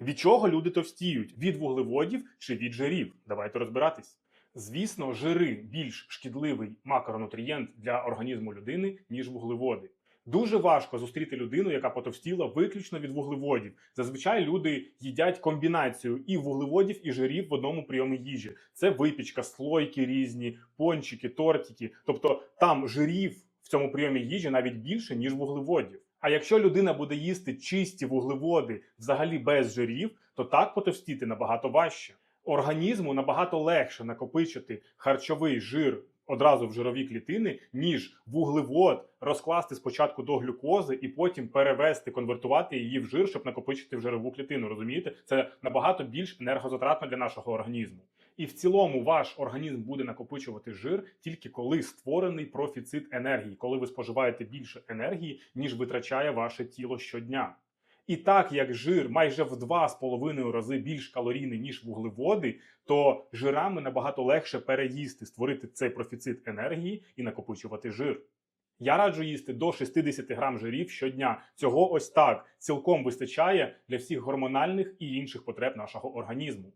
Від чого люди товстіють? Від вуглеводів чи від жирів? Давайте розбиратись. Звісно, жири більш шкідливий макронутрієнт для організму людини, ніж вуглеводи. Дуже важко зустріти людину, яка потовстіла виключно від вуглеводів. Зазвичай люди їдять комбінацію і вуглеводів, і жирів в одному прийомі їжі. Це випічка, слойки різні, пончики, тортики. Тобто там жирів в цьому прийомі їжі навіть більше, ніж вуглеводів. А якщо людина буде їсти чисті вуглеводи взагалі без жирів, то так потовстіти набагато важче. Організму набагато легше накопичити харчовий жир одразу в жирові клітини, ніж вуглевод розкласти спочатку до глюкози і потім перевести, конвертувати її в жир, щоб накопичити в жирову клітину. Розумієте, це набагато більш енергозатратно для нашого організму. І в цілому ваш організм буде накопичувати жир тільки коли створений профіцит енергії, коли ви споживаєте більше енергії, ніж витрачає ваше тіло щодня. І так як жир майже в 2,5 рази більш калорійний, ніж вуглеводи, то жирами набагато легше переїсти, створити цей профіцит енергії і накопичувати жир. Я раджу їсти до 60 грам жирів щодня. Цього ось так цілком вистачає для всіх гормональних і інших потреб нашого організму.